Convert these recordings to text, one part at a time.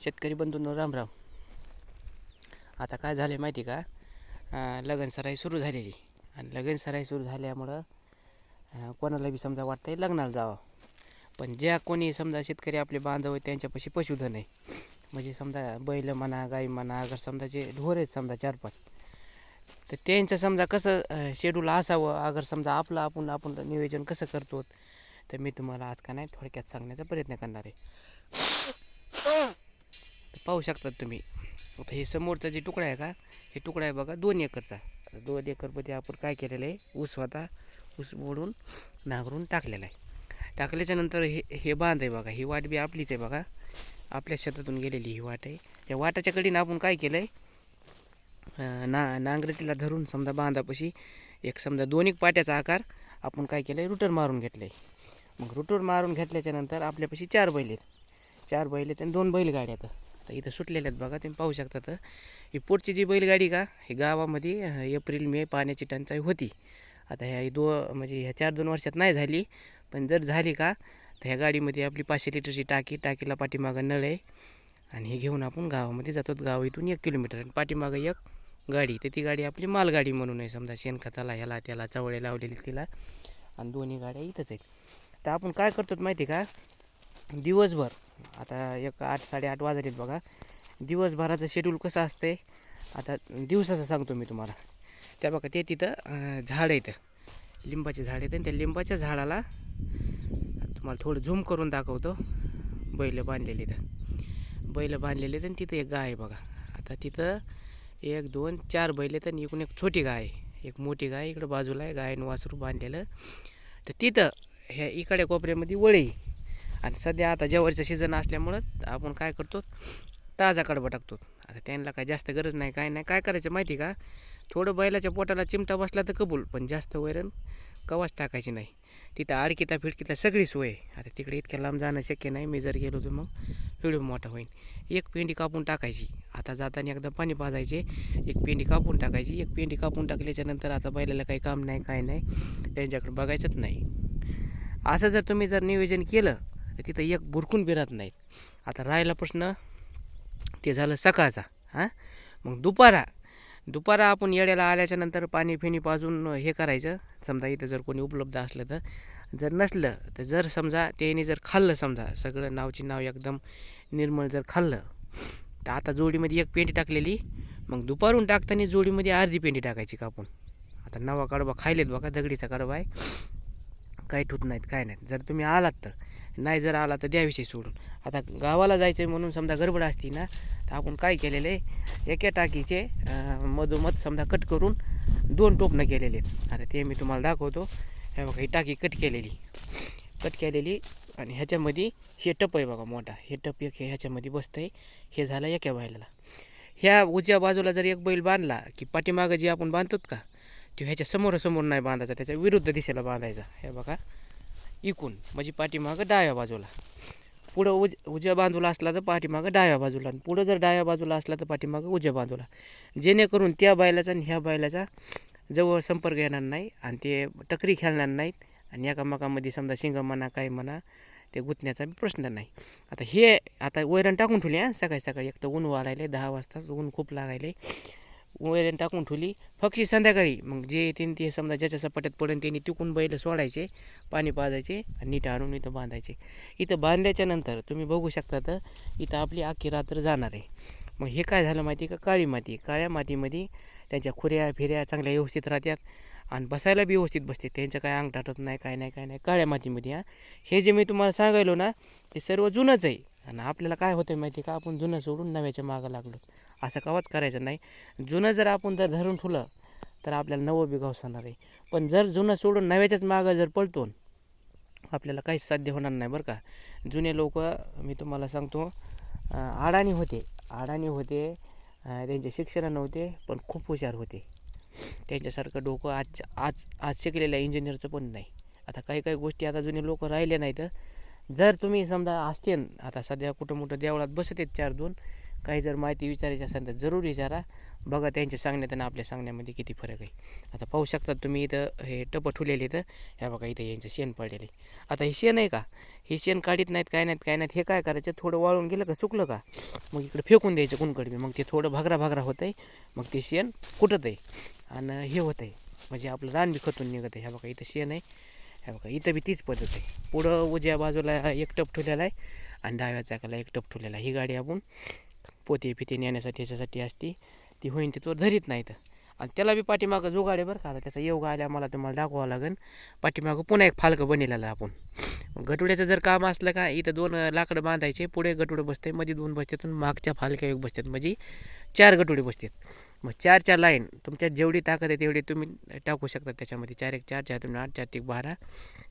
शेतकरी बंधूंनो राम राम आता काय झालं आहे माहिती का? लग्न लगन सराई सुरू झालेली. आणि लगन सराई सुरू झाल्यामुळं कोणाला बी समजा वाटतंय लग्नाला जावं. पण ज्या कोणी समजा शेतकरी आपले बांधव आहेत त्यांच्यापाशी पशुधन आहे. म्हणजे समजा बैल म्हणा गाई म्हणा अगर समजा जे ढोर आहेत समजा चार पाच तर त्यांचं समजा कसं शेड्यूल असावं? अगर समजा आपलं आपण आपण नियोजन कसं करतो तर मी तुम्हाला आज का नाही थोडक्यात सांगण्याचा प्रयत्न करणार आहे. पाहू शकतात तुम्ही. आता हे समोरचा जे तुकडा आहे का हे तुकडा आहे बघा दोन एकरचा. दोन एकरमध्ये आपण काय केलेलं आहे ऊस होता ऊस मोडून नांगरून टाकलेला आहे. टाकल्याच्या नंतर हे हे बांध आहे बघा ही वाट बी आपलीच आहे बघा. आपल्या शेतातून गेलेली ही वाट आहे. त्या वाटाच्या कडीनं आपण काय केलं आहे ना नांगरटीला धरून समजा बांधापाशी एक समजा दोन एक पाट्याचा आकार आपण काय केलं आहे रुटर मारून घेतलं आहे मग रुटर मारून घेतल्याच्या नंतर आपल्यापाशी चार बैल आहेत. चार बैल आहेत आणि दोन बैलगाड्या आहेत. आता इथं सुटलेल्या आहेत बघा तुम्ही पाहू शकता तर. ही पुढची जी बैलगाडी का ही गावामध्ये एप्रिल मे पाण्याची टंचाई होती. आता ह्या दो म्हणजे ह्या चार दोन वर्षात नाही झाली पण जर झाली का तर ह्या गाडीमध्ये आपली पाचशे लिटरची टाकी टाकीला पाठीमागं नळ आहे. आणि हे घेऊन आपण गावामध्ये जातो. गाव इथून एक किलोमीटर आणि पाठीमागं एक गाडी. तर ती गाडी आपली मालगाडी म्हणून आहे. समजा शेणखताला ह्याला त्याला चवळे लावलेली तिला. आणि दोन्ही गाड्या इथंच आहेत. तर आपण काय करतो माहिती का? दिवसभर आता एक आठ साडेआठ वाजलेत बघा. दिवसभराचं शेड्यूल कसं असतंय? आता दिवसाचं सांगतो मी तुम्हाला. त्या बघा ते तिथं झाड आहेत. लिंबाचे झाड आहेत आणि त्या लिंबाच्या झाडाला तुम्हाला थोडं झूम करून दाखवतो. बैल बांधलेले इथं बैल बांधलेले आहेत आणि तिथं एक गाय आहे बघा. आता तिथं एक दोन चार बैल आहेत आणि इकडून एक छोटी गाय आहे. एक मोठी गाय इकडं बाजूला आहे. गायन वासरू बांधलेलं. तर तिथं ह्या इकडे कोपऱ्यामध्ये वळी. आणि सध्या आता जवळचं सीझन असल्यामुळं आपण काय करतो ताजा कडबा टाकतो. आता त्यांना काय जास्त गरज नाही काय नाही. काय करायचं माहिती का? थोडं बैलाच्या पोटाला चिमटा बसला तर कबूल पण जास्त वैरण कवाच टाकायची नाही. तिथं आडकिता फिडकिता सगळी सोय आहे. आता तिकडे इतक्या लांब जाणं शक्य नाही. मी जर गेलो तर मग व्हिडिओ मोठा होईल एक पेंडी कापून टाकायची. आता जाताना एकदा पाणी पाजायचे. एक पेंडी कापून टाकायची. एक पेंडी कापून टाकल्याच्यानंतर आता बैलाला काही काम नाही काय नाही. त्यांच्याकडे बघायचंच नाही. असं जर तुम्ही जर नियोजन केलं तर तिथं एक बुरकून बी नाहीत. आता राहिला प्रश्न ते झालं सकाळचा हां? मग दुपारा दुपारा आपण येड्याला आल्याच्यानंतर पाणी फिणी पाजून हे करायचं. समजा इथं जर कोणी उपलब्ध असलं तर. जर नसलं तर जर समजा त्याने जर खाल्लं समजा सगळं नावची नाव एकदम निर्मळ जर खाल्लं तर आता जोडीमध्ये एक पेंडी टाकलेली. मग दुपारून टाकताना जोडीमध्ये अर्धी पेंडी टाकायची कापून आता नवा कडबा खायलेत बघा दगडीचा कडबा आहे. काही ठूत नाहीत काय नाहीत. जर तुम्ही आलात तर. नाही जर आला तर द्याविषयी सोडून. आता गावाला जायचं आहे म्हणून समजा गडबड असती ना तर आपण काय केलेलं आहे एका टाकीचे मधोमध समजा कट करून दोन टोपणं केलेले आहेत. आता ते मी तुम्हाला दाखवतो. हे बघा ही टाकी कट केलेली. कट केलेली आणि ह्याच्यामध्ये हे टप आहे बघा मोठा. हे टप एक हे ह्याच्यामध्ये बसतं आहे हे झालं एका बैलाला. ह्या उजव्या बाजूला जर एक बैल बांधला की पाठीमागं जे आपण बांधतोत का तो ह्याच्या समोरासमोर नाही बांधायचा त्याच्या विरुद्ध दिशेला बांधायचा. हे बघा. इकून म्हणजे पाठीमागं डाव्या बाजूला. पुढं उज उजव्या बाजूला असला तर पाठीमागं डाव्या बाजूला आणि पुढं जर डाव्या बाजूला असला तर पाठीमागं उजव्या बाजूला. जेणेकरून त्या बैलाचा आणि ह्या बैलाचा जवळ संपर्क येणार नाही आणि ते टकरी खेळणार नाहीत आणि एकामेकामध्ये समजा शिंग म्हणा काय म्हणा ते गुतण्याचा प्रश्न नाही. आता हे आता वैरण टाकून ठेवले हां सकाळी सकाळी. एक तर ऊन वाढायले दहा वाजताच ऊन खूप लागायले. वैरण टाकून ठेवली. फक्षी संध्याकाळी. मग जे येतील ते समजा ज्याच्या सपाट्यात पडेल त्यांनी तिकून बैल सोडायचे पाणी पाजायचे आणि नीट आणून इथं बांधायचे. इथं बांधल्याच्या नंतर तुम्ही बघू शकता तर इथं आपली अख्खी रात्र जाणार आहे. मग हे काय झालं माहिती आहे का? काळी माती. काळ्या मातीमध्ये त्यांच्या खुऱ्या फिऱ्या चांगल्या व्यवस्थित राहतात आणि बसायला बी व्यवस्थित बसते. त्यांचं काय अंग टाटत नाही काय नाही काय नाही. काळ्या मातीमध्ये हां. हे जे मी तुम्हाला सांगायलो ना ते सर्व जुनंच आहे. आणि आपल्याला काय होतं माहिती आहे का? आपण जुनं सोडून नव्याच्या मागं लागलो. असं कवाच करायचं नाही. जुनं जर आपण जर धरून ठुलं तर आपल्याला नवं बिघावसणार आहे. पण जर जुनं सोडून नव्याच्याच मागं जर पळतो आपल्याला काहीच साध्य होणार नाही बरं का. जुने लोक मी तुम्हाला सांगतो अडाणी होते. अडाणी होते त्यांचे शिक्षण नव्हते पण खूप हुशार होते. त्यांच्यासारखं डोकं आज आज आज शिकलेल्या इंजिनियरचं पण नाही. आता काही काही गोष्टी आता जुने लोक राहिले नाहीत. जर तुम्ही समजा असते आता सध्या कुठं मोठं देवळात बसत आहेत चार दोन काही जर माहिती विचारायची असेल तर जरूर विचारा. बघा त्यांच्या सांगण्यात आणि आपल्या सांगण्यामध्ये किती फरक आहे. आता पाहू शकता तुम्ही इथं हे टप ठुलेले इथं ह्या बघा इथं यांचं शेण पडलेले आता हे शेण आहे का? हे शेण काढीत नाहीत काय नाहीत काय नाहीत हे काय करायचं? थोडं वाळून गेलं का? सुकलं का? मग इकडे फेकून द्यायचं कुणकडे मग ते थोडं भागरा भागरा होतं आहे मग ते शेण कुठत आहे आणि हे होतं आहे म्हणजे आपलं रान बी खतून निघत आहे ह्या बघा इथं शेण आहे. हे बघा इथं बी तीच पद्धत आहे. पुढं उजव्या बाजूला एक टप ठेवलेला आहे आणि डाव्या चाकाला एक टप ठेवलेला आहे. ही गाडी आपण पोते फिते नेण्यासाठी याच्यासाठी असती. ती होईन ती तो धरीत नाही तर आणि त्याला बी पाठीमागं जो गाडी बरं का आता त्याचा योग आल्या मला तुम्हाला दाखवावं लागेल पाठीमागं पुन्हा एक फालकं बनलेला आपण. गटुड्याचं जर काम असलं का इथं दोन लाकडं बांधायचे पुढे गटुडे बसते मध्ये दोन बसतात मागच्या फालक्या एक बसतात म्हणजे चार गटुडे बसतात मग चार चार लाईन. तुमच्यात जेवढी ताकद आहे तेवढी तुम्ही टाकू शकता त्याच्यामध्ये. चार एक चार चार तुम्ही आठ चार ते बारा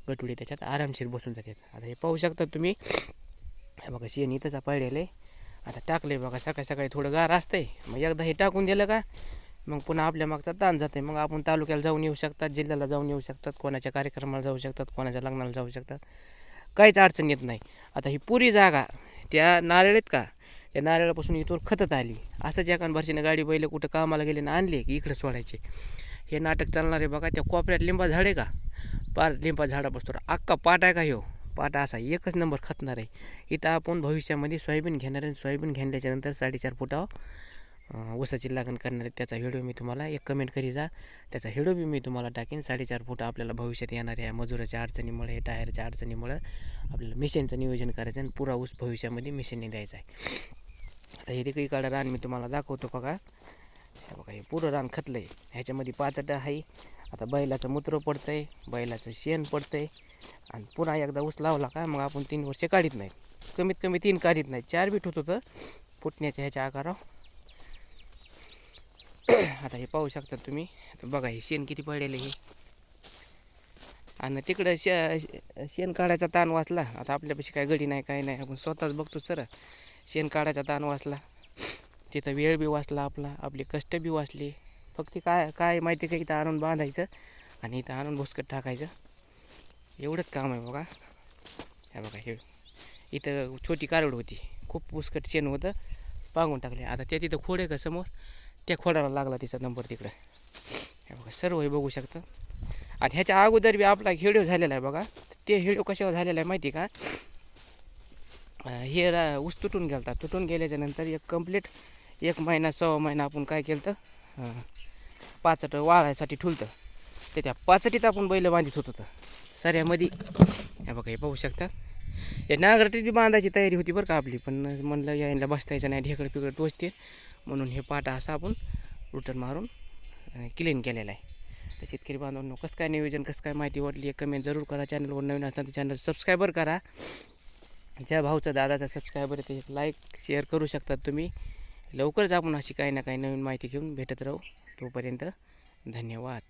गटुडी त्याच्यात आरामशीर बसून जातात. आता हे पाहू शकता तुम्ही. बघा शेण इथंच पडलेलं आहे. आता टाकले बघा सकाळी सकाळी थोडं गार असतंय. मग एकदा हे टाकून दिलं का मग पुन्हा आपल्या मागचा ताण जाते मग आपण तालुक्याला जाऊन येऊ शकतात जिल्ह्याला जाऊन येऊ शकतात कोणाच्या कार्यक्रमाला जाऊ शकतात कोणाच्या लग्नाला जाऊ शकतात. काहीच अडचण येत नाही. आता ही पुरी जागा त्या नारळीत का त्या नारळापासून इथून खतत आली. असंच एका भरशीनं गाडी बैल कुठं कामाला गेले ना आणले की इकडं सोडायचे. हे नाटक चालणार आहे बघा त्या कोपऱ्यात लिंबा झाड आहे का? पार लिंबा झाडापासून अख्खा पाट आहे का हो पाट असा एकच नंबर खतणार आहे. इथं आपण भविष्यामध्ये सोयाबीन घेणार आहे सोयाबीन घेणल्याच्यानंतर साडेचार फुटावर ऊसाची लागण करणार आहे. त्याचा व्हिडिओ मी तुम्हाला एक कमेंट करी जा. त्याचा व्हिडिओ बी मी तुम्हाला टाकेन. साडेचार फूट आपल्याला भविष्यात येणार आहे मजुराच्या अडचणीमुळे टायरच्या अडचणीमुळं. आपल्याला मिशनचं नियोजन करायचं आणि पुरा ऊस भविष्यामध्ये मिशनने द्यायचा आहे. आता हे देखील इकडं रान मी तुम्हाला दाखवतो बघा. हे बघा हे पुरं रान खतलं आहे ह्याच्यामध्ये पाचट आहे. आता बैलाचं मूत्र पडतं आहे बैलाचं शेण पडतं आहे आणि पुन्हा एकदा ऊस लावला का मग आपण तीन वर्षे काढीत नाही. कमीत कमी तीन काढीत नाही. चार बीट होत होतं. फुटण्याच्या ह्याच्या आकारावर. आता हे पाहू शकता तुम्ही. बघा हे शेण किती पडलेलं हे आणि तिकडं शे शेण काढायचा ताण वाचला. आता आपल्यापाशी काय गडी नाही काय नाही. आपण स्वतःच बघतो सर शेण काढायचा ताण वाचला. तिथं वेळ बी वाचला आपला आपले कष्ट बी वाचले. फक्त काय काय माहिती का इथं आणून बांधायचं आणि इथं आणून भुसकट टाकायचं. एवढंच काम आहे बघा. हे बघा हे. इथं छोटी कारवड होती. खूप भुसकट शेण होतं. पांगून टाकले. आता त्या तिथं खोड आहे का समोर? त्या खोडाला लागला तिचा नंबर तिकडं. हे बघा सर्व हे बघू शकतं. आणि ह्याच्या अगोदर बी आपला हेडिओ झालेला आहे बघा. ते हेडिओ कशावर झालेला आहे माहिती का? हे रा ऊस तुटून गेलता. तुटून गेल्याच्यानंतर एक कंप्लीट एक महिना सव्वा महिना आपण काय केलं तर पाचट वाळायसाठी ठुलतं. ते त्या पाचटीत आपण बैल बांधित होत होतं. सऱ्यामध्ये. हे बघा हे पाहू शकता. या नागरातीत बी बांधायची तयारी होती बरं का आपली पण म्हणलं यायला बसता यायचं नाही ढेकड पिकड टोचते. म्हणून हे पाटा असा आपण रुटर मारून क्लीन केलेला आहे. तर शेतकरी बांधवांनो कसं काय नियोजन कसं काय माहिती वाटली एक कमेंट जरूर करा. चॅनलवर नवीन असताना तर चॅनल सबस्क्रायबर करा. ज्या भाऊचा दादाचा सबस्क्रायबर आहे ते लाईक शेअर करू शकतात तुम्ही. लवकरच आपण अशी काही ना काही नवीन माहिती घेऊन भेटत राहू. तोपर्यंत धन्यवाद.